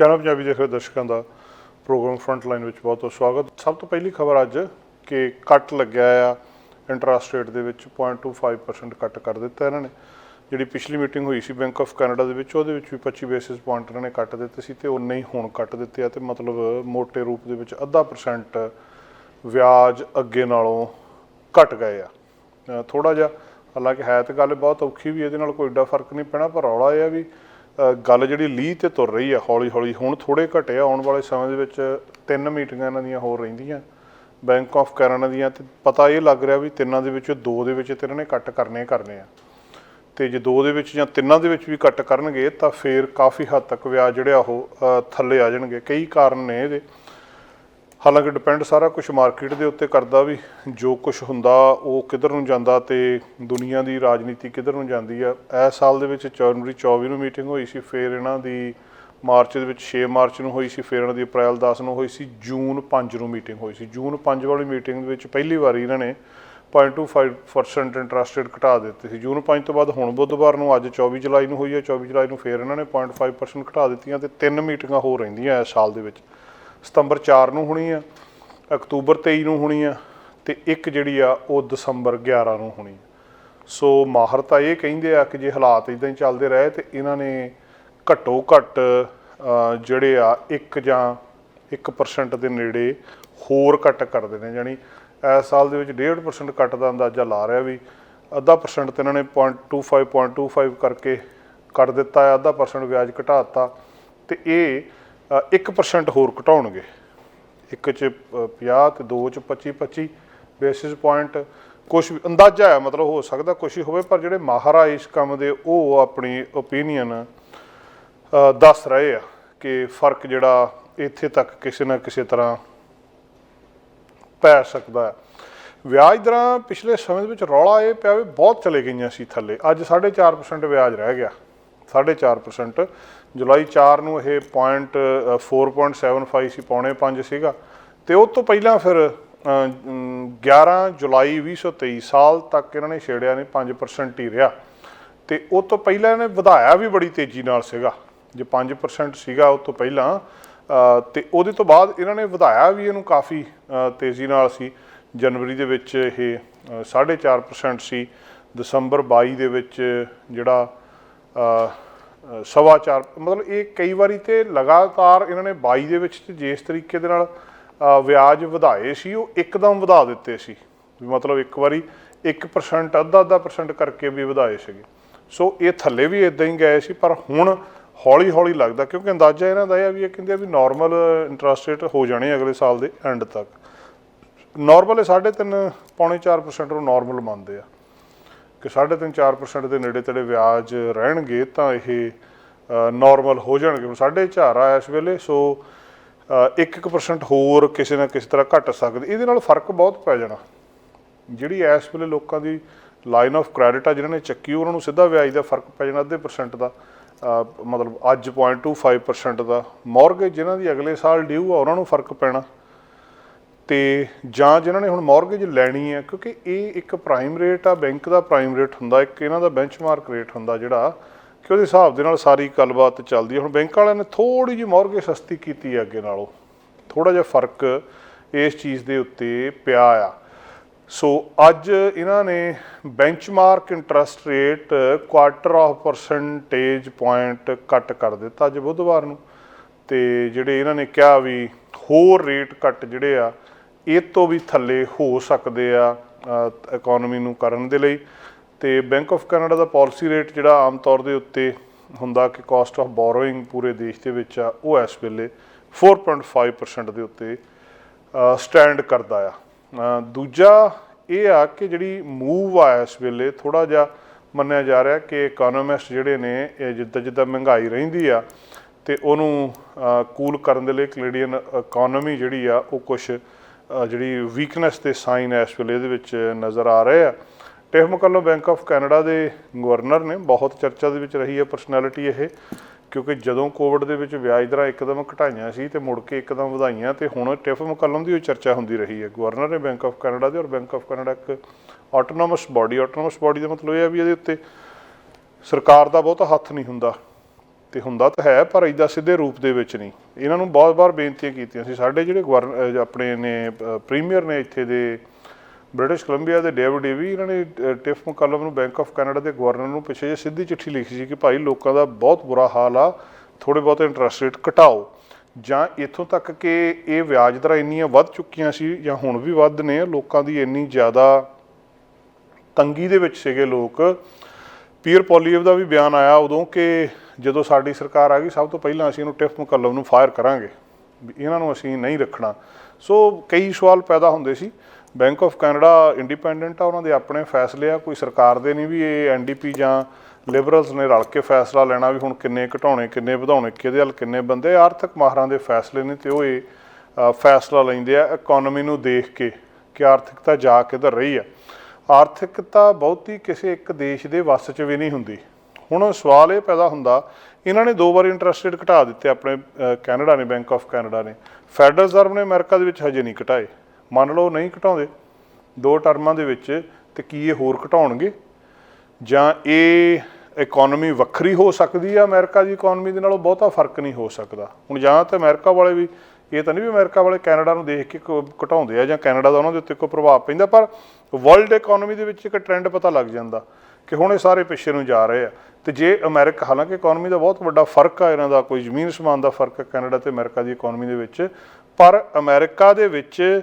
Channel Punjabi ਦੇਖ ਰਹੇ ਦਰਸ਼ਕਾਂ ਦਾ ਪ੍ਰੋਗਰਾਮ ਫਰੰਟ ਲਾਈਨ ਵਿੱਚ ਬਹੁਤ ਬਹੁਤ ਸਵਾਗਤ। ਸਭ ਤੋਂ ਪਹਿਲੀ ਖਬਰ ਅੱਜ ਕਿ ਕੱਟ ਲੱਗਿਆ ਆ ਇੰਟਰਸਟ ਰੇਟ ਦੇ ਵਿੱਚ 0.25% ਕੱਟ ਕਰ ਦਿੱਤਾ ਇਹਨਾਂ ਨੇ। ਜਿਹੜੀ ਪਿਛਲੀ ਮੀਟਿੰਗ ਹੋਈ ਸੀ ਬੈਂਕ ਆਫ ਕੈਨੇਡਾ ਦੇ ਵਿੱਚ, ਉਹਦੇ ਵਿੱਚ ਵੀ 25 ਬੇਸਿਸ ਪੁਆਇੰਟ ਇਹਨਾਂ ਨੇ ਕੱਟ ਦਿੱਤੇ ਸੀ ਤੇ ਉਹ ਨਹੀਂ ਹੁਣ ਕੱਟ ਦਿੱਤੇ ਆ ਤੇ ਮਤਲਬ ਮੋٹے ਰੂਪ ਦੇ ਵਿੱਚ ਅੱਧਾ ਪਰਸੈਂਟ ਵਿਆਜ ਅੱਗੇ ਨਾਲੋਂ ਘਟ ਗਏ ਆ। ਥੋੜਾ ਜਿਹਾ, ਹਾਲਾਂਕਿ ਹੈ ਤੇ ਗੱਲ ਬਹੁਤ ਔਖੀ ਵੀ, ਇਹਦੇ ਨਾਲ ਕੋਈ ਏਡਾ ਫ਼ਰਕ ਨਹੀਂ ਪੈਣਾ, ਪਰ ਰੌਲਾ ਇਹ ਆ ਵੀ ਗੱਲ ਜਿਹੜੀ ਲੀਹ ਤੇ ਤੁਰ ਰਹੀ ਆ, ਹੌਲੀ ਹੌਲੀ, ਹੁਣ ਥੋੜੇ ਘਟੇ ਆਉਣ ਵਾਲੇ ਸਮੇਂ ਦੇ ਵਿੱਚ ਤਿੰਨ ਮੀਟਿੰਗਾਂ ਇਹਨਾਂ ਦੀਆਂ ਹੋਰ ਰਹਿੰਦੀਆਂ। ਬੈਂਕ ਆਫ ਕੈਨੇਡਾ ਦੀਆਂ ਤੇ ਪਤਾ ਇਹ ਲੱਗ ਰਿਹਾ ਵੀ ਤਿੰਨਾਂ ਦੇ ਵਿੱਚੋਂ, ਦੋ ਦੇ ਵਿੱਚ ਤੇ ਇਹਨਾਂ ਨੇ ਕੱਟ ਕਰਨੇ ਕਰਨੇ ਆ। ਤੇ ਜੇ ਦੋ ਦੇ ਵਿੱਚ ਜਾਂ ਤਿੰਨਾਂ ਦੇ ਵਿੱਚ ਵੀ ਕੱਟ ਕਰਨਗੇ, ਤਾਂ ਫੇਰ ਕਾਫੀ ਹੱਦ ਤੱਕ ਵਿਆਜ ਜਿਹੜਾ ਉਹ ਥੱਲੇ ਆ ਜਾਣਗੇ। ਕਈ ਕਾਰਨ ਨੇ ਇਹਦੇ। ਹਾਲਾਂਕਿ ਡਿਪੈਂਡ ਸਾਰਾ ਕੁਝ ਮਾਰਕੀਟ ਦੇ ਉੱਤੇ ਕਰਦਾ ਵੀ ਜੋ ਕੁਝ ਹੁੰਦਾ ਉਹ ਕਿੱਧਰ ਨੂੰ ਜਾਂਦਾ ਤੇ ਦੁਨੀਆ ਦੀ ਰਾਜਨੀਤੀ ਕਿੱਧਰ ਨੂੰ ਜਾਂਦੀ ਆ। ਇਸ ਸਾਲ ਦੇ ਵਿੱਚ ਜਨਵਰੀ 24 ਨੂੰ ਮੀਟਿੰਗ ਹੋਈ ਸੀ, ਫਿਰ ਇਹਨਾਂ ਦੀ ਮਾਰਚ ਦੇ ਵਿੱਚ 6 ਮਾਰਚ ਨੂੰ ਹੋਈ ਸੀ, ਫਿਰ ਇਹਨਾਂ ਦੀ ਅਪ੍ਰੈਲ 10 ਨੂੰ ਹੋਈ ਸੀ, ਜੂਨ 5 ਨੂੰ ਮੀਟਿੰਗ ਹੋਈ ਸੀ। ਜੂਨ 5 ਵਾਲੀ ਮੀਟਿੰਗ ਦੇ ਵਿੱਚ ਪਹਿਲੀ ਵਾਰੀ ਇਹਨਾਂ ਨੇ 0.25% ਇੰਟਰਸਟ ਰੇਟ ਘਟਾ ਦਿੱਤੇ ਸੀ। ਜੂਨ 5 ਤੋਂ ਬਾਅਦ ਹੁਣ ਬੁੱਧਵਾਰ ਨੂੰ ਅੱਜ 24 ਜੁਲਾਈ ਨੂੰ ਹੋਈ ਹੈ 24 ਜੁਲਾਈ ਨੂੰ ਫਿਰ ਇਹਨਾਂ ਨੇ 0.5% ਘਟਾ ਦਿੱਤੀਆਂ ਤੇ ਤਿੰਨ ਮੀਟਿੰਗਾਂ ਹੋ ਰਹਿੰਦੀਆਂ ਇਸ ਸਾਲ ਦੇ ਵਿੱਚ। ਸਤੰਬਰ 4 ਨੂੰ ਹੋਣੀ ਆ, ਅਕਤੂਬਰ 23 ਨੂੰ ਹੋਣੀ ਆ ਤੇ ਇੱਕ ਜਿਹੜੀ ਆ ਉਹ ਦਸੰਬਰ 11 ਨੂੰ ਹੋਣੀ ਸੋ ਮਾਹਰ ਤਾਂ ਇਹ ਕਹਿੰਦੇ ਆ ਕਿ ਜੇ ਹਾਲਾਤ ਇਦਾਂ ਹੀ ਚੱਲਦੇ ਰਹੇ ਤੇ ਇਹਨਾਂ ਨੇ ਘੱਟੋ ਘੱਟ ਜਿਹੜੇ ਆ ਇੱਕ ਜਾਂ 1% ਦੇ ਨੇੜੇ ਹੋਰ ਘੱਟ ਕਰ ਦੇਣੇ। ਜਾਨੀ ਇਸ ਸਾਲ ਦੇ ਵਿੱਚ 1.5% ਕੱਟ ਦਾ ਅੰਦਾਜ਼ਾ ਲਾ ਰਿਹਾ ਵੀ ਅੱਧਾ ਪਰਸੈਂਟ ਤੇ ਇਹਨਾਂ ਨੇ 0.25 0.25 ਕਰਕੇ ਕੱਟ ਦਿੱਤਾ ਹੈ ਅੱਧਾ ਪਰਸੈਂਟ ਵਿਆਜ ਘਟਾਤਾ ਤੇ ਇਹ 1% ਹੋਰ ਘਟਾਉਣਗੇ। ਇੱਕ ਚ ਅ, 50 ਤੇ ਦੋ ਚ 25 25 ਬੇਸਿਸ ਪੁਆਇੰਟ ਕੁਝ ਅੰਦਾਜ਼ਾ ਹੈ ਮਤਲਬ ਹੋ ਸਕਦਾ ਕੁਝ ਹੀ ਹੋਵੇ ਪਰ ਜਿਹੜੇ ਮਾਹਰ ਆ ਇਸ ਕੰਮ ਦੇ ਉਹ ਆਪਣੀ ਓਪੀਨੀਅਨ ਦੱਸ ਰਹੇ ਆ ਕਿ ਫ਼ਰਕ ਜਿਹੜਾ ਇੱਥੇ ਤੱਕ ਕਿਸੇ ਨਾ ਕਿਸੇ ਤਰ੍ਹਾਂ ਪੈ ਸਕਦਾ ਹੈ। ਵਿਆਜ ਦਰਾਂ ਪਿਛਲੇ ਸਮੇਂ ਦੇ ਵਿੱਚ ਰੌਲਾ ਇਹ ਪਿਆ ਵੀ ਬਹੁਤ ਚਲੇ ਗਈਆਂ ਸੀ ਥੱਲੇ। ਅੱਜ 4.5% ਵਿਆਜ ਰਹਿ ਗਿਆ। 4.5% ਜੁਲਾਈ 4 ਨੂੰ ਇਹ ਪੁਆਇੰਟ 4.75 ਸੀ ਪੌਣੇ 5 ਸੀਗਾ। ਤੇ ਉਹ ਤੋਂ ਪਹਿਲਾਂ ਫਿਰ ਅ, ਅਮ, 11 ਜੁਲਾਈ 2023 ਸਾਲ ਤੱਕ ਇਹਨਾਂ ਨੇ ਛੇੜਿਆ ਨੇ 5% ਹੀ ਰਿਹਾ। ਤੇ ਉਹ ਤੋਂ ਪਹਿਲਾਂ ਇਹਨੇ ਵਧਾਇਆ ਵੀ ਬੜੀ ਤੇਜ਼ੀ ਨਾਲ ਸੀਗਾ। ਜੇ 5% ਸੀਗਾ ਉਹ ਤੋਂ ਪਹਿਲਾਂ ਅ, ਤੇ ਉਹਦੇ ਤੋਂ ਬਾਅਦ ਇਹਨਾਂ ਨੇ ਵਧਾਇਆ ਵੀ ਇਹਨੂੰ ਕਾਫੀ ਤੇਜ਼ੀ ਨਾਲ ਸੀ। ਜਨਵਰੀ ਦੇ ਵਿੱਚ ਇਹ ਅ, 4.5% ਸੀ। ਦਸੰਬਰ 22 ਦੇ ਵਿੱਚ ਜਿਹੜਾ ਸਵਾ ਚਾਰ, ਮਤਲਬ ਇਹ ਕਈ ਵਾਰੀ ਤੇ ਲਗਾਤਾਰ ਇਹਨਾਂ ਨੇ 22 ਦੇ ਵਿੱਚ ਜਿਸ ਤਰੀਕੇ ਦੇ ਨਾਲ ਵਿਆਜ ਵਧਾਏ ਸੀ, ਉਹ ਇੱਕਦਮ ਵਧਾ ਦਿੱਤੇ ਸੀ। ਵੀ ਮਤਲਬ ਇੱਕ ਵਾਰੀ 1% ਅੱਧਾ ਅੱਧਾ ਪਰਸੈਂਟ ਕਰਕੇ ਵੀ ਵਧਾਏ ਸੀਗੇ। ਸੋ ਇਹ ਥੱਲੇ ਵੀ ਇਦਾਂ ਹੀ ਗਏ ਸੀ, ਪਰ ਹੁਣ ਹੌਲੀ ਹੌਲੀ ਲੱਗਦਾ, ਕਿਉਂਕਿ ਅੰਦਾਜ਼ਾ ਇਹਨਾਂ ਦਾ ਇਹ ਆ ਵੀ ਇਹ ਕਹਿੰਦੇ ਆ ਵੀ ਨਾਰਮਲ ਇੰਟਰਸਟ ਰੇਟ ਹੋ ਜਾਣੇ ਅਗਲੇ ਸਾਲ ਦੇ ਐਂਡ ਤੱਕ। ਨਾਰਮਲ 3.5 ਪੌਣੇ 4% ਨੂੰ ਨਾਰਮਲ ਮੰਨਦੇ ਆ। ਕਿ 3.5 4% ਦੇ ਨੇੜੇ ਤੇੜੇ ਵਿਆਜ ਰਹਿਣਗੇ ਤਾਂ ਇਹ ਨਾਰਮਲ ਹੋ ਜਾਣਗੇ। ਹੁਣ 4.5 ਆ ਇਸ ਵੇਲੇ ਸੋ ਅ, 1% ਹੋਰ ਕਿਸੇ ਨਾ ਕਿਸੇ ਤਰ੍ਹਾਂ ਘਟ ਸਕਦੇ। ਇਹਦੇ ਨਾਲ ਫ਼ਰਕ ਬਹੁਤ ਪੈ ਜਾਣਾ। ਜਿਹੜੀ ਇਸ ਵੇਲੇ ਲੋਕਾਂ ਦੀ ਲਾਈਨ ਆਫ ਕ੍ਰੈਡਿਟ ਆ ਜਿਨ੍ਹਾਂ ਨੇ ਚੱਕੀ ਉਹਨਾਂ ਨੂੰ ਸਿੱਧਾ ਵਿਆਜ ਦਾ ਫ਼ਰਕ ਪੈ ਜਾਣਾ ਅੱਧੇ ਪਰਸੈਂਟ ਦਾ। ਮਤਲਬ ਅੱਜ 0.25% ਦਾ। ਮੌਰਗੇਜ ਜਿਨ੍ਹਾਂ ਦੀ ਅਗਲੇ ਸਾਲ ਡਿਊ ਆ ਉਹਨਾਂ ਨੂੰ ਫ਼ਰਕ ਪੈਣਾ। ਤੇ ਜਾਂ ਜਿਨ੍ਹਾਂ ਨੇ ਹੁਣ ਮੌਰਗੇਜ ਲੈਣੀ ਹੈ, ਕਿਉਂਕਿ ਇਹ ਇੱਕ ਪ੍ਰਾਈਮ ਰੇਟ ਆ ਬੈਂਕ ਦਾ ਪ੍ਰਾਈਮ ਰੇਟ ਹੁੰਦਾ, ਇੱਕ ਇਹਨਾਂ ਦਾ ਬੈਂਚਮਾਰਕ ਰੇਟ ਹੁੰਦਾ ਜਿਹੜਾ, ਕਿ ਉਹਦੇ ਹਿਸਾਬ ਦੇ ਨਾਲ ਸਾਰੀ ਗੱਲਬਾਤ ਚੱਲਦੀ ਹੈ। ਹੁਣ ਬੈਂਕ ਵਾਲਿਆਂ ਨੇ ਥੋੜੀ ਜਿਹੀ ਮੌਰਗੇਜ ਸਸਤੀ ਕੀਤੀ ਹੈ ਅੱਗੇ ਨਾਲੋਂ। ਥੋੜਾ ਜਿਹਾ ਫ਼ਰਕ ਇਸ ਚੀਜ਼ ਦੇ ਉੱਤੇ ਪਿਆ ਆ। ਸੋ ਅੱਜ ਇਹਨਾਂ ਨੇ benchmark interest rate quarter of percentage point cut ਕਰ ਦਿੱਤਾ ਅੱਜ ਬੁੱਧਵਾਰ ਨੂੰ। ਤੇ ਜਿਹੜੇ ਇਹਨਾਂ ਨੇ ਕਿਹਾ ਵੀ ਹੋਰ ਰੇਟ ਕੱਟ ਜਿਹੜੇ ਆ ਇਹ ਤੋਂ ਵੀ ਥੱਲੇ ਹੋ ਸਕਦੇ ਆ ਇਕਨੋਮੀ ਨੂੰ ਕਰਨ ਦੇ ਲਈ। ਤੇ ਬੈਂਕ ਆਫ ਕੈਨੇਡਾ ਦਾ ਪਾਲਿਸੀ ਰੇਟ ਜਿਹੜਾ ਆਮ ਤੌਰ ਦੇ ਉੱਤੇ ਹੁੰਦਾ ਕਿ ਕਾਸਟ ਆਫ ਬੋਰੋਇੰਗ ਪੂਰੇ ਦੇਸ਼ ਦੇ ਵਿੱਚ ਆ, ਉਹ ਇਸ ਵੇਲੇ 4.5% ਦੇ ਉੱਤੇ ਸਟੈਂਡ ਕਰਦਾ ਆ। ਦੂਜਾ ਇਹ ਆ ਕਿ ਜਿਹੜੀ ਮੂਵ ਆ ਇਸ ਵੇਲੇ ਥੋੜਾ ਜਿਹਾ ਮੰਨਿਆ ਜਾ ਰਿਹਾ ਕਿ ਇਕਨੋਮਿਸਟ ਜਿਹੜੇ ਨੇ, ਇਹ ਜਿੱਦਾਂ ਜਿੱਦਾਂ ਮਹਿੰਗਾਈ ਰਹਿੰਦੀ ਆ ਤੇ ਉਹਨੂੰ ਕੂਲ ਕਰਨ ਦੇ ਲਈ ਕੈਨੇਡੀਅਨ ਇਕਨੋਮੀ ਜਿਹੜੀ ਆ, ਉਹ ਕੁਝ ਜਿਹੜੀ ਵੀਕਨੈਸ ਦੇ ਸਾਈਨ ਇਸ ਵੇਲੇ ਇਹਦੇ ਵਿੱਚ ਨਜ਼ਰ ਆ ਰਹੇ ਆ। Tiff Macklem Bank of Canada ਦੇ ਗਵਰਨਰ ਨੇ, ਬਹੁਤ ਚਰਚਾ ਦੇ ਵਿੱਚ ਰਹੀ ਹੈ ਪਰਸਨੈਲਿਟੀ ਇਹ, ਕਿਉਂਕਿ ਜਦੋਂ ਕੋਵਿਡ ਦੇ ਵਿੱਚ ਵਿਆਜ ਦਰਾਂ ਇੱਕਦਮ ਘਟਾਈਆਂ ਸੀ ਤੇ ਮੁੜ ਕੇ ਇੱਕਦਮ ਵਧਾਈਆਂ, ਤੇ ਹੁਣ ਟਿਫ ਮਕੱਲਮ ਦੀ ਉਹ ਚਰਚਾ ਹੁੰਦੀ ਰਹੀ ਹੈ। ਗਵਰਨਰ ਨੇ ਬੈਂਕ ਆਫ ਕੈਨੇਡਾ ਦੇ ਔਰ ਬੈਂਕ ਆਫ ਕੈਨੇਡਾ ਇੱਕ ਆਟੋਨੋਮਸ ਬਾਡੀ ਆਟੋਨੋਮਸ ਬਾਡੀ ਦਾ ਮਤਲਬ ਇਹ ਹੈ ਵੀ ਇਹਦੇ ਉੱਤੇ ਸਰਕਾਰ ਦਾ ਬਹੁਤਾ ਹੱਥ ਨਹੀਂ ਹੁੰਦਾ। ਤੇ ਹੁੰਦਾ ਤਾਂ ਹੈ, ਪਰ ਇਦਾਂ ਸਿੱਧੇ ਰੂਪ ਦੇ ਵਿੱਚ ਨਹੀਂ। ਇਹਨਾਂ ਨੂੰ ਬਹੁਤ ਵਾਰ ਬੇਨਤੀਆਂ ਕੀਤੀਆਂ ਸੀ। ਸਾਡੇ ਜਿਹੜੇ ਗਵਰਨ ਆਪਣੇ ਨੇ ਪ੍ਰੀਮੀਅਰ ਨੇ ਇੱਥੇ ਦੇ, ਬ੍ਰਿਟਿਸ਼ ਕੋਲੰਬੀਆ ਦੇ ਡੇਵਿਡ ਵੀ, ਇਹਨਾਂ ਨੇ ਟਿਫ ਮੁਕੱਲਮ ਨੂੰ ਬੈਂਕ ਆਫ ਕੈਨੇਡਾ ਦੇ ਗਵਰਨਰ ਨੂੰ ਪਿੱਛੇ ਜੇ ਸਿੱਧੀ ਚਿੱਠੀ ਲਿਖੀ ਸੀ ਕਿ ਭਾਈ ਲੋਕਾਂ ਦਾ ਬਹੁਤ ਬੁਰਾ ਹਾਲ ਆ ਥੋੜੇ ਬਹੁਤ ਇੰਟਰਸਟ ਰੇਟ ਘਟਾਓ। ਜਾਂ ਇੱਥੋਂ ਤੱਕ ਕਿ ਇਹ ਵਿਆਜ ਦਰਾਂ ਇੰਨੀਆਂ ਵੱਧ ਚੁੱਕੀਆਂ ਸੀ, ਜਾਂ ਹੁਣ ਵੀ ਵੱਧ ਨੇ, ਲੋਕਾਂ ਦੀ ਇੰਨੀ ਜ਼ਿਆਦਾ ਤੰਗੀ ਦੇ ਵਿੱਚ ਸੀਗੇ ਲੋਕ। ਪੀਅਰ ਪੋਲੀਅਵ ਦਾ ਵੀ ਬਿਆਨ ਆਇਆ ਉਦੋਂ ਕਿ ਜਦੋਂ ਸਾਡੀ ਸਰਕਾਰ ਆ ਗਈ, ਸਭ ਤੋਂ ਪਹਿਲਾਂ ਅਸੀਂ ਇਹਨੂੰ ਟਿਫ ਮੁਕੱਲਮ ਨੂੰ ਫਾਇਰ ਕਰਾਂਗੇ। ਵੀ ਇਹਨਾਂ ਨੂੰ ਅਸੀਂ ਨਹੀਂ ਰੱਖਣਾ। ਸੋ ਕਈ ਸਵਾਲ ਪੈਦਾ ਹੁੰਦੇ ਸੀ। ਬੈਂਕ ਆਫ ਕੈਨੇਡਾ ਇੰਡੀਪੈਂਡੈਂਟ ਆ, ਉਹਨਾਂ ਦੇ ਆਪਣੇ ਫੈਸਲੇ ਆ। ਕੋਈ ਸਰਕਾਰ ਦੇ ਨਹੀਂ ਵੀ ਇਹ ਐਨਡੀਪੀ ਜਾਂ ਲਿਬਰਲਸ ਨੇ ਰਲ ਕੇ ਫੈਸਲਾ ਲੈਣਾ ਵੀ ਹੁਣ ਕਿੰਨੇ ਘਟਾਉਣੇ, ਕਿੰਨੇ ਵਧਾਉਣੇ, ਕਿਹਦੇ ਵੱਲ ਕਿੰਨੇ ਬੰਦੇ। ਆਰਥਿਕ ਮਾਹਰਾਂ ਦੇ ਫੈਸਲੇ ਨੇ ਤੇ ਉਹ ਇਹ ਫੈਸਲਾ ਲੈਂਦੇ ਆ ਇਕਨੋਮੀ ਨੂੰ ਦੇਖ ਕੇ ਕਿ ਆਰਥਿਕਤਾ ਜਾ ਕਿੱਧਰ ਰਹੀ ਆ। ਆਰਥਿਕਤਾ ਬਹੁਤੀ ਕਿਸੇ ਇੱਕ ਦੇਸ਼ ਦੇ ਵੱਸ 'ਚ ਵੀ ਨਹੀਂ ਹੁੰਦੀ। ਹੁਣ ਸਵਾਲ ਇਹ ਪੈਦਾ ਹੁੰਦਾ, ਇਹਨਾਂ ਨੇ ਦੋ ਵਾਰੀ ਇੰਟਰਸਟ ਰੇਟ ਘਟਾ ਦਿੱਤੇ ਆਪਣੇ ਕੈਨੇਡਾ ਨੇ ਬੈਂਕ ਆਫ ਕੈਨੇਡਾ ਨੇ। ਫੈਡਰਲ ਰਿਜ਼ਰਵ ਨੇ ਅਮਰੀਕਾ ਦੇ ਵਿੱਚ ਹਜੇ ਨਹੀਂ ਘਟਾਏ। ਮੰਨ ਲਓ ਨਹੀਂ ਘਟਾਉਂਦੇ। ਦੋ ਟਰਮਾਂ ਦੇ ਵਿੱਚ ਤੇ ਕੀ ਇਹ ਹੋਰ ਘਟਾਉਣਗੇ? ਜਾਂ ਇਹ ਇਕਨੋਮੀ ਵੱਖਰੀ ਹੋ ਸਕਦੀ ਆ ਅਮਰੀਕਾ ਦੀ ਇਕਨੋਮੀ ਦੇ ਨਾਲੋਂ ਬਹੁਤਾ ਫ਼ਰਕ ਨਹੀਂ ਹੋ ਸਕਦਾ? ਹੁਣ ਜਾਂ ਤਾਂ ਅਮਰੀਕਾ ਵਾਲੇ ਵੀ, ਇਹ ਤਾਂ ਨਹੀਂ ਵੀ ਅਮਰੀਕਾ ਵਾਲੇ ਕੈਨੇਡਾ ਨੂੰ ਦੇਖ ਕੇ ਕ- ਘਟਾਉਂਦੇ ਆ ਜਾਂ ਕੈਨੇਡਾ ਦਾ ਉਹਨਾਂ ਦੇ ਉੱਤੇ ਕੋਈ ਪ੍ਰਭਾਵ ਪੈਂਦਾ, ਪਰ ਵਰਲਡ ਇਕਨੋਮੀ ਦੇ ਵਿੱਚ ਇੱਕ ਟ੍ਰੈਂਡ ਪਤਾ ਲੱਗ ਜਾਂਦਾ। ਕਿ ਹੁਣ ਇਹ ਸਾਰੇ ਪਿੱਛੇ ਨੂੰ ਜਾ ਰਹੇ ਆ। ਤੇ ਜੇ ਅਮਰੀਕਾ ਹਾਲਾਂਕਿ ਇਕਨੋਮੀ ਦਾ ਬਹੁਤ ਵੱਡਾ ਫ਼ਰਕ ਆ ਇਹਨਾਂ ਦਾ, ਕੋਈ ਜ਼ਮੀਨ ਸਮਾਨ ਦਾ ਫ਼ਰਕ ਹੈ ਕੈਨੇਡਾ ਤੇ ਅਮਰੀਕਾ ਦੀ ਇਕਨੋਮੀ ਦੇ ਵਿੱਚ। ਪਰ ਅਮਰੀਕਾ ਦੇ ਵਿੱਚ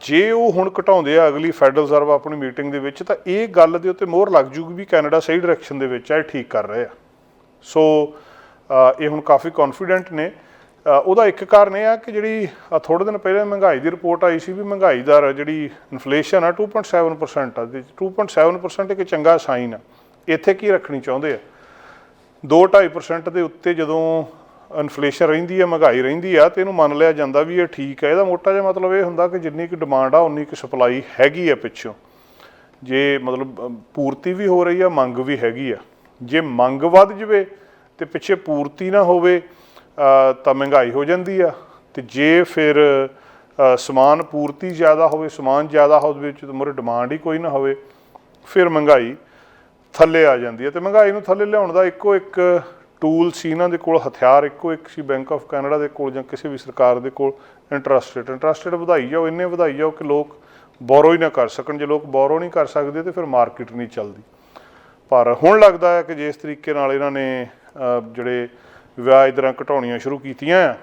ਜੇ ਉਹ ਹੁਣ ਘਟਾਉਂਦੇ ਆ ਅਗਲੀ ਫੈਡਰਲ ਰਿਜ਼ਰਵ ਆਪਣੀ ਮੀਟਿੰਗ ਦੇ ਵਿੱਚ, ਤਾਂ ਇਹ ਗੱਲ ਦੇ ਉੱਤੇ ਮੋਹਰ ਲੱਗ ਜੂਗੀ ਵੀ ਕੈਨੇਡਾ ਸਹੀ ਡਾਇਰੈਕਸ਼ਨ ਦੇ ਵਿੱਚ ਆ, ਇਹ ਠੀਕ ਕਰ ਰਹੇ ਆ। ਸੋ ਇਹ ਹੁਣ ਕਾਫੀ ਕੌਨਫੀਡੈਂਟ ਨੇ। ਉਹਦਾ ਇੱਕ ਕਾਰਨ ਇਹ ਆ ਕਿ ਜਿਹੜੀ ਆਹ ਥੋੜੇ ਦਿਨ ਪਹਿਲਾਂ ਮਹਿੰਗਾਈ ਦੀ ਰਿਪੋਰਟ ਆਈ ਸੀ ਵੀ ਮਹਿੰਗਾਈ ਦਰ ਜਿਹੜੀ ਇਨਫਲੇਸ਼ਨ ਆ 2.7% ਆ, ਤੇ 2.7% ਇੱਕ ਚੰਗਾ ਸਾਈਨ ਆ। ਇੱਥੇ ਕੀ ਰੱਖਣੀ ਚਾਹੁੰਦੇ ਆ? 2.5% ਦੇ ਉੱਤੇ ਜਦੋਂ ਇਨਫਲੇਸ਼ਨ ਰਹਿੰਦੀ ਹੈ ਮਹਿੰਗਾਈ ਰਹਿੰਦੀ ਆ, ਤੇ ਇਹਨੂੰ ਮੰਨ ਲਿਆ ਜਾਂਦਾ ਵੀ ਇਹ ਠੀਕ ਹੈ ਇਹਦਾ ਮੋਟਾ ਜਿਹਾ ਮਤਲਬ ਇਹ ਹੁੰਦਾ ਕਿ ਜਿੰਨੀ ਕੁ ਡਿਮਾਂਡ ਆ, ਉਨੀ ਕੁ ਸਪਲਾਈ ਹੈਗੀ ਆ ਪਿੱਛੋਂ। ਜੇ ਮਤਲਬ ਪੂਰਤੀ ਵੀ ਹੋ ਰਹੀ ਆ, ਮੰਗ ਵੀ ਹੈਗੀ ਆ। ਜੇ ਮੰਗ ਵੱਧ ਜਵੇ ਤੇ ਪਿੱਛੇ ਪੂਰਤੀ ਨਾ ਹੋਵੇ ਤਾਂ ਮਹਿੰਗਾਈ ਹੋ ਜਾਂਦੀ ਆ। ਤੇ ਜੇ ਫਿਰ ਸਮਾਨ ਪੂਰਤੀ ਜ਼ਿਆਦਾ ਹੋਵੇ, ਸਮਾਨ ਜ਼ਿਆਦਾ ਹੋਵੇ ਵਿੱਚ, ਤੇ ਮੋਰੇ ਡਿਮਾਂਡ ਹੀ ਕੋਈ ਨਾ ਹੋਵੇ, ਫਿਰ ਮਹਿੰਗਾਈ ਥੱਲੇ ਆ ਜਾਂਦੀ ਹੈ ਤੇ ਮਹਿੰਗਾਈ ਨੂੰ ਥੱਲੇ ਲਿਆਉਣ ਦਾ ਇੱਕੋ ਇੱਕ ਟੂਲ ਸੀ ਇਹਨਾਂ ਦੇ ਕੋਲ, ਹਥਿਆਰ ਇੱਕੋ ਇੱਕ ਸੀ ਬੈਂਕ ਆਫ ਕੈਨੇਡਾ ਦੇ ਕੋਲ ਜਾਂ ਕਿਸੇ ਵੀ ਸਰਕਾਰ ਦੇ ਕੋਲ ਇੰਟਰਸਟ ਰੇਟ ਇੰਟਰਸਟ ਰੇਟ ਵਧਾਈ ਜਾਓ, ਇੰਨੇ ਵਧਾਈ ਜਾਓ ਕਿ ਲੋਕ ਬੋਰੋ ਹੀ ਨਾ ਕਰ ਸਕਣ। ਜੇ ਲੋਕ ਬੋਰੋ ਨਹੀਂ ਕਰ ਸਕਦੇ, ਤੇ ਫਿਰ ਮਾਰਕੀਟ ਨਹੀਂ ਚੱਲਦੀ। ਪਰ ਹੁਣ ਲੱਗਦਾ ਹੈ ਕਿ ਜਿਸ ਤਰੀਕੇ ਨਾਲ ਇਹਨਾਂ ਨੇ ਜਿਹੜੇ ਵਿਆਜ ਦਰਾਂ ਘਟਾਉਣੀਆਂ ਸ਼ੁਰੂ ਕੀਤੀਆਂ ਆ